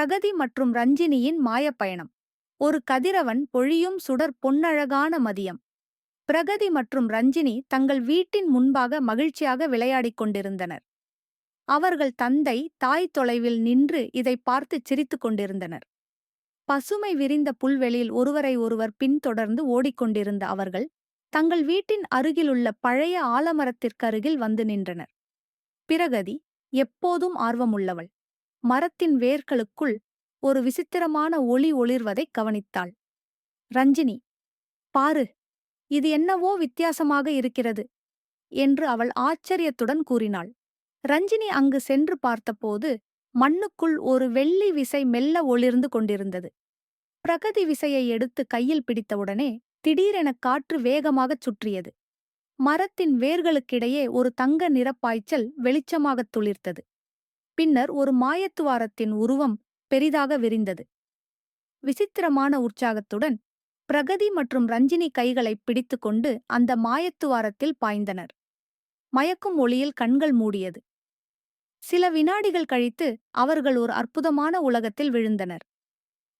பிரகதி மற்றும் ரஞ்சினியின் மாயப்பயணம். ஒரு கதிரவன் பொழியும் சுடர் பொன்னழகான மதியம். பிரகதி மற்றும் ரஞ்சினி தங்கள் வீட்டின் முன்பாக மகிழ்ச்சியாக விளையாடிக் கொண்டிருந்தனர். அவர்கள் தந்தை தாய் தொலைவில் நின்று இதை பார்த்து சிரித்துக் கொண்டிருந்தனர். பசுமை விரிந்த புல்வெளியில் ஒருவரை ஒருவர் பின்தொடர்ந்து ஓடிக்கொண்டிருந்த அவர்கள் தங்கள் வீட்டின் அருகிலுள்ள பழைய ஆலமரத்திற்கருகில் வந்து நின்றனர். பிரகதி எப்போதும் ஆர்வமுள்ளவள். மரத்தின் வேர்களுக்குள் ஒரு விசித்திரமான ஒளி ஒளிர்வதைக் கவனித்தாள். ரஞ்சினி பாரு இது என்னவோ வித்தியாசமாக இருக்கிறது என்று அவள் ஆச்சரியத்துடன் கூறினாள். ரஞ்சினி அங்கு சென்று பார்த்தபோது மண்ணுக்குள் ஒரு வெள்ளி விசை மெல்ல ஒளிர்ந்து கொண்டிருந்தது. பிரகதி விசையை எடுத்து கையில் பிடித்தவுடனே திடீரென காற்று வேகமாகச் சுற்றியது. மரத்தின் வேர்களுக்கிடையே ஒரு தங்க நிறப்பாய்ச்சல் வெளிச்சமாகத் துளிர்த்தது. பின்னர் ஒரு மாயத்துவாரத்தின் உருவம் பெரிதாக விரிந்தது. விசித்திரமான உற்சாகத்துடன் பிரகதி மற்றும் ரஞ்சினி கைகளை பிடித்துக்கொண்டு அந்த மாயத்துவாரத்தில் பாய்ந்தனர். மயக்கும் ஒளியில் கண்கள் மூடியது. சில வினாடிகள் கழித்து அவர்கள் ஒரு அற்புதமான உலகத்தில் விழுந்தனர்.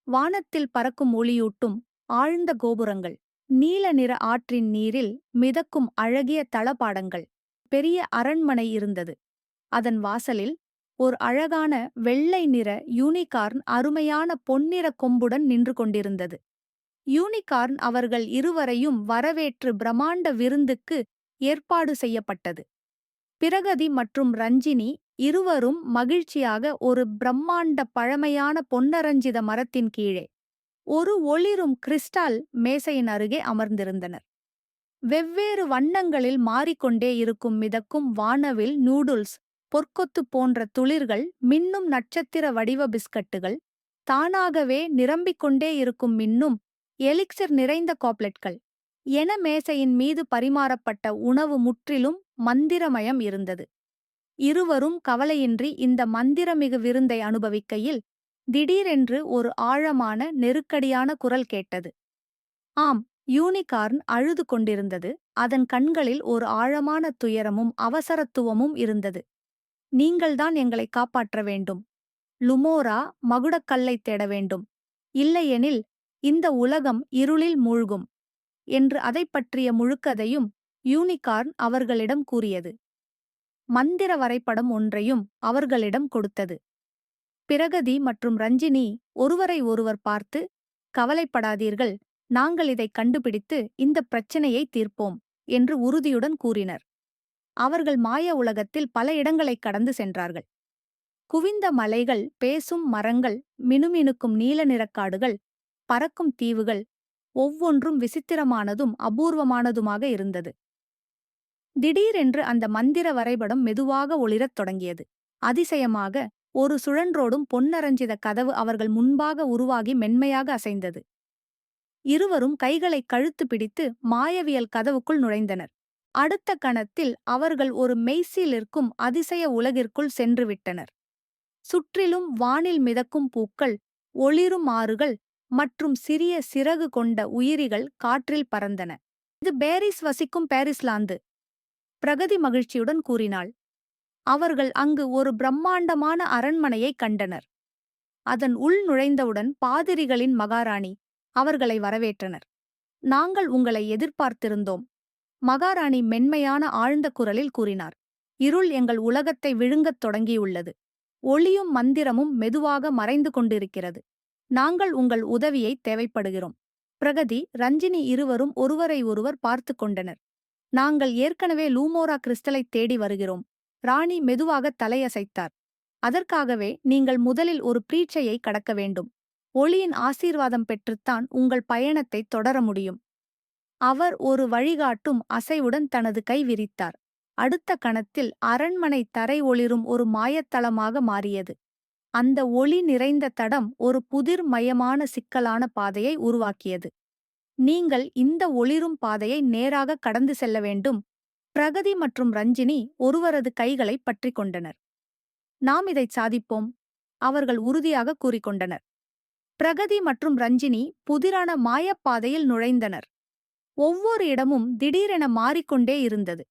வானத்தில் பறக்கும் ஒளியூட்டும் ஆழ்ந்த கோபுரங்கள் நீல நிற ஆற்றின் நீரில் மிதக்கும் அழகிய தளபாடங்கள் பெரிய அரண்மனை இருந்தது. அதன் வாசலில் ஒரு அழகான வெள்ளை நிற யூனிகார்ன் அருமையான பொன்னிற கொம்புடன் நின்று கொண்டிருந்தது. யூனிகார்ன் அவர்கள் இருவரையும் வரவேற்று பிரமாண்ட விருந்துக்கு ஏற்பாடு செய்யப்பட்டது. பிரகதி மற்றும் ரஞ்சினி இருவரும் மகிழ்ச்சியாக ஒரு பிரம்மாண்ட பழமையான பொன்னரஞ்சித மரத்தின் கீழே ஒரு ஒளிரும் கிறிஸ்டால் மேசையின் அருகே அமர்ந்திருந்தனர். வெவ்வேறு வண்ணங்களில் மாறிக்கொண்டே இருக்கும் மிதக்கும் வானவில் நூடுல்ஸ் பொற்கொத்து போன்ற துளிர்கள் மின்னும் நட்சத்திர வடிவ பிஸ்கட்டுகள் தானாகவே நிரம்பிக் கொண்டே இருக்கும் மின்னும் எலிக்சர் நிறைந்த காப்லெட்கள். என மேசையின் மீது பரிமாறப்பட்ட உணவு முற்றிலும் மந்திரமயம் இருந்தது. இருவரும் கவலையின்றி இந்த மந்திரமிகு விருந்தை அனுபவிக்கையில் திடீரென்று ஒரு ஆழமான நெருக்கடியான குரல் கேட்டது. ஆம் யூனிகார்ன் அழுது கொண்டிருந்தது. அதன் கண்களில் ஒரு ஆழமான துயரமும் அவசரத்துவமும் இருந்தது. நீங்கள்தான் எங்களை காப்பாற்ற வேண்டும். லுமோரா மகுடக்கல்லை தேட வேண்டும். இல்லையெனில் இந்த உலகம் இருளில் மூழ்கும். என்று அதைப் பற்றிய முழுக்கதையும் யூனிகார்ன் அவர்களிடம் கூறியது. மந்திர வரைபடம் ஒன்றையும் அவர்களிடம் கொடுத்தது. பிரகதி மற்றும் ரஞ்சினி ஒருவரை ஒருவர் பார்த்து கவலைப்படாதீர்கள் நாங்கள் இதை கண்டுபிடித்து இந்த பிரச்சினையை தீர்ப்போம் என்று உறுதியுடன் கூறினர். அவர்கள் மாய உலகத்தில் பல இடங்களைக் கடந்து சென்றார்கள். குவிந்த மலைகள் பேசும் மரங்கள் மினுமினுக்கும் நீல நிறக்காடுகள் பறக்கும் தீவுகள் ஒவ்வொன்றும் விசித்திரமானதும் அபூர்வமானதுமாக இருந்தது. திடீரென்று அந்த மந்திர வரைபடம் மெதுவாக ஒளிரத் தொடங்கியது. அதிசயமாக ஒரு சுழன்றோடும் பொன்னரஞ்சித கதவு அவர்கள் முன்பாக உருவாகி மென்மையாக அசைந்தது. இருவரும் கைகளை கழுத்து பிடித்து மாயவியல் கதவுக்குள் நுழைந்தனர். அடுத்த கணத்தில் அவர்கள் ஒரு மெய்சிலிருக்கும் அதிசய உலகிற்குள் சென்றுவிட்டனர். சுற்றிலும் வானில் மிதக்கும் பூக்கள் ஒளிரும் ஆறுகள் மற்றும் சிறிய சிறகு கொண்ட உயிரிகள் காற்றில் பறந்தன. இது பேரிஸ் வசிக்கும் பாரிஸ்லாந்து. பிரகதி மகிழ்ச்சியுடன் கூறினாள் அவர்கள் அங்கு ஒரு பிரம்மாண்டமான அரண்மனையைக் கண்டனர். அதன் உள் நுழைந்தவுடன் பாதிரிகளின் மகாராணி அவர்களை வரவேற்றனர். நாங்கள் உங்களை எதிர்பார்த்திருந்தோம். மகாராணி மென்மையான ஆழ்ந்த குரலில் கூறினார். இருள் எங்கள் உலகத்தை விழுங்கத் தொடங்கியுள்ளது. ஒளியும் மந்திரமும் மெதுவாக மறைந்து கொண்டிருக்கிறது. நாங்கள் உங்கள் உதவியை தேவைப்படுகிறோம் பிரகதி ரஞ்சினி இருவரும் ஒருவரை ஒருவர் பார்த்து கொண்டனர். நாங்கள் ஏற்கனவே லூமோரா கிறிஸ்டலை தேடி வருகிறோம் ராணி மெதுவாக தலையசைத்தார். அதற்காகவே நீங்கள் முதலில் ஒரு பிரீட்சையை கடக்க வேண்டும். ஒளியின் ஆசீர்வாதம் பெற்றுத்தான் உங்கள் பயணத்தை தொடர முடியும். அவர் ஒரு வழிகாட்டும் அசைவுடன் தனது கை விரித்தார். அடுத்த கணத்தில் அரண்மனை தரை ஒளிரும் ஒரு மாயத்தளமாக மாறியது. அந்த ஒளி நிறைந்த தடம் ஒரு புதிர் மயமான சிக்கலான பாதையை உருவாக்கியது. நீங்கள் இந்த ஒளிரும் பாதையை நேராக கடந்து செல்ல வேண்டும். பிரகதி மற்றும் ரஞ்சினி ஒருவரது கைகளை பற்றிக் கொண்டனர். நாம் இதைச் சாதிப்போம் அவர்கள் உறுதியாக கூறிக்கொண்டனர் பிரகதி மற்றும் ரஞ்சினி புதிரான மாயப்பாதையில் நுழைந்தனர். ஒவ்வொரு இடமும் திடீரென மாறிக்கொண்டே இருந்தது.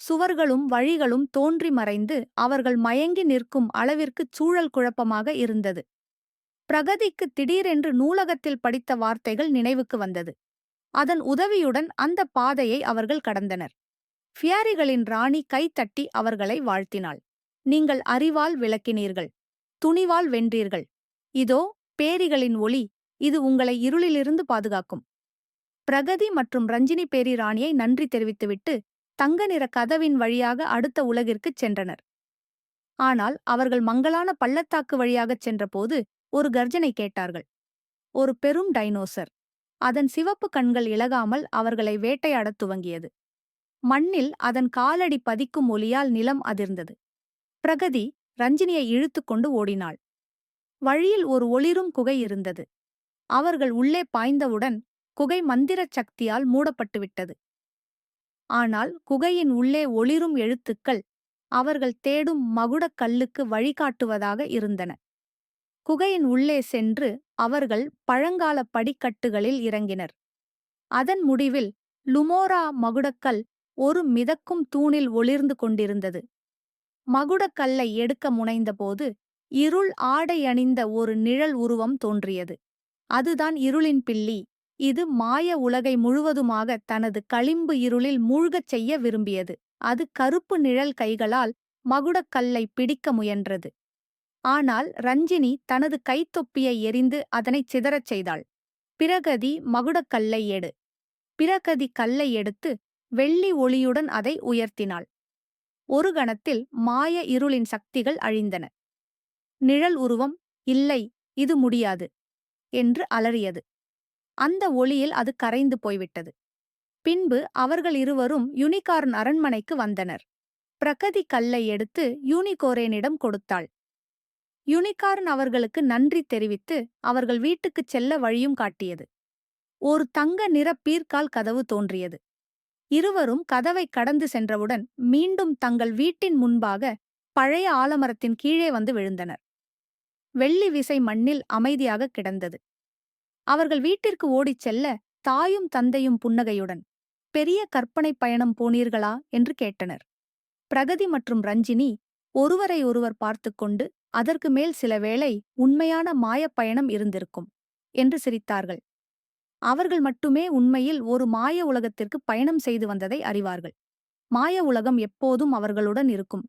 சுவர்களும் வழிகளும் தோன்றி மறைந்து அவர்கள் மயங்கி நிற்கும் அளவிற்குச் சூழல் குழப்பமாக இருந்தது. பிரகதிக்கு திடீரென்று நூலகத்தில் படித்த வார்த்தைகள் நினைவுக்கு வந்தது. அதன் உதவியுடன் அந்த பாதையை அவர்கள் கடந்தனர். ஃபியாரிகளின் ராணி கைத்தட்டி அவர்களை வாழ்த்தினாள். நீங்கள் அறிவால் விளக்கினீர்கள். துணிவால் வென்றீர்கள். இதோ பேரிகளின் ஒளி. இது உங்களை இருளிலிருந்து பாதுகாக்கும். பிரகதி மற்றும் ரஞ்சினி பேரி ராணியை நன்றி தெரிவித்துவிட்டு தங்க நிற கதவின் வழியாக அடுத்த உலகிற்குச் சென்றனர். ஆனால் அவர்கள் மங்கலான பள்ளத்தாக்கு வழியாகச் சென்றபோது ஒரு கர்ஜனை கேட்டார்கள். ஒரு பெரும் டைனோசர். அதன் சிவப்பு கண்கள் இழகாமல் அவர்களை வேட்டையாடத் துவங்கியது. மண்ணில் அதன் காலடி பதிக்கும் ஒலியால் நிலம் அதிர்ந்தது. பிரகதி ரஞ்சினியை இழுத்துக்கொண்டு ஓடினாள். வழியில் ஒரு ஒளிரும் குகை இருந்தது. அவர்கள் உள்ளே பாய்ந்தவுடன் குகை மந்திரச் சக்தியால் மூடப்பட்டுவிட்டது. ஆனால் குகையின் உள்ளே ஒளிரும் எழுத்துக்கள் அவர்கள் தேடும் மகுடக் கல்லுக்கு வழிகாட்டுவதாக இருந்தன. குகையின் உள்ளே சென்று அவர்கள் பழங்கால படிக்கட்டுகளில் இறங்கினர். அதன் முடிவில் லுமோரா மகுடக்கல் ஒரு மிதக்கும் தூணில் ஒளிர்ந்து கொண்டிருந்தது. மகுடக்கல்லை எடுக்க முனைந்தபோது இருள் ஆடை அணிந்த ஒரு நிழல் உருவம் தோன்றியது. அதுதான் இருளின் பில்லி. இது மாய உலகை முழுவதுமாக தனது களிம்பு இருளில் மூழ்கச் செய்ய விரும்பியது. அது கருப்பு நிழல் கைகளால் மகுடக்கல்லை பிடிக்க முயன்றது. ஆனால் ரஞ்சினி தனது கைத்தொப்பியை எரிந்து அதனைச் சிதறச் செய்தாள். பிரகதி மகுடக்கல்லை எடு பிரகதி கல்லை எடுத்து வெள்ளி ஒளியுடன் அதை உயர்த்தினாள். ஒரு கணத்தில் மாய இருளின் சக்திகள் அழிந்தன. நிழல் உருவம் இல்லை இது முடியாது என்று அலறியது. அந்த ஒளியில் அது கரைந்து போய்விட்டது. பின்பு அவர்கள் இருவரும் யூனிகார்ன் அரண்மனைக்கு வந்தனர். பிரகதி கல்லை எடுத்து யூனிகோரேனிடம் கொடுத்தாள். யூனிகார்ன் அவர்களுக்கு நன்றி தெரிவித்து அவர்கள் வீட்டுக்குச் செல்ல வழியும் காட்டியது. ஒரு தங்க நிற பீர்க்கால் கதவு தோன்றியது. இருவரும் கதவை கடந்து சென்றவுடன் மீண்டும் தங்கள் வீட்டின் முன்பாக பழைய ஆலமரத்தின் கீழே வந்து விழுந்தனர். வெள்ளி விசை மண்ணில் அமைதியாக கிடந்தது. அவர்கள் வீட்டிற்கு ஓடிச் செல்ல தாயும் தந்தையும் புன்னகையுடன் பெரிய கற்பனை பயணம் போனீர்களா? என்று கேட்டனர். பிரகதி மற்றும் ரஞ்சினி ஒருவரை ஒருவர் பார்த்துக்கொண்டு அதற்கு மேல் சில வேளை உண்மையான மாயப்பயணம் இருந்திருக்கும் என்று சிரித்தார்கள். அவர்கள் மட்டுமே உண்மையில் ஒரு மாய உலகத்திற்கு பயணம் செய்து வந்ததை அறிவார்கள். மாய உலகம் எப்போதும் அவர்களுடன் இருக்கும்.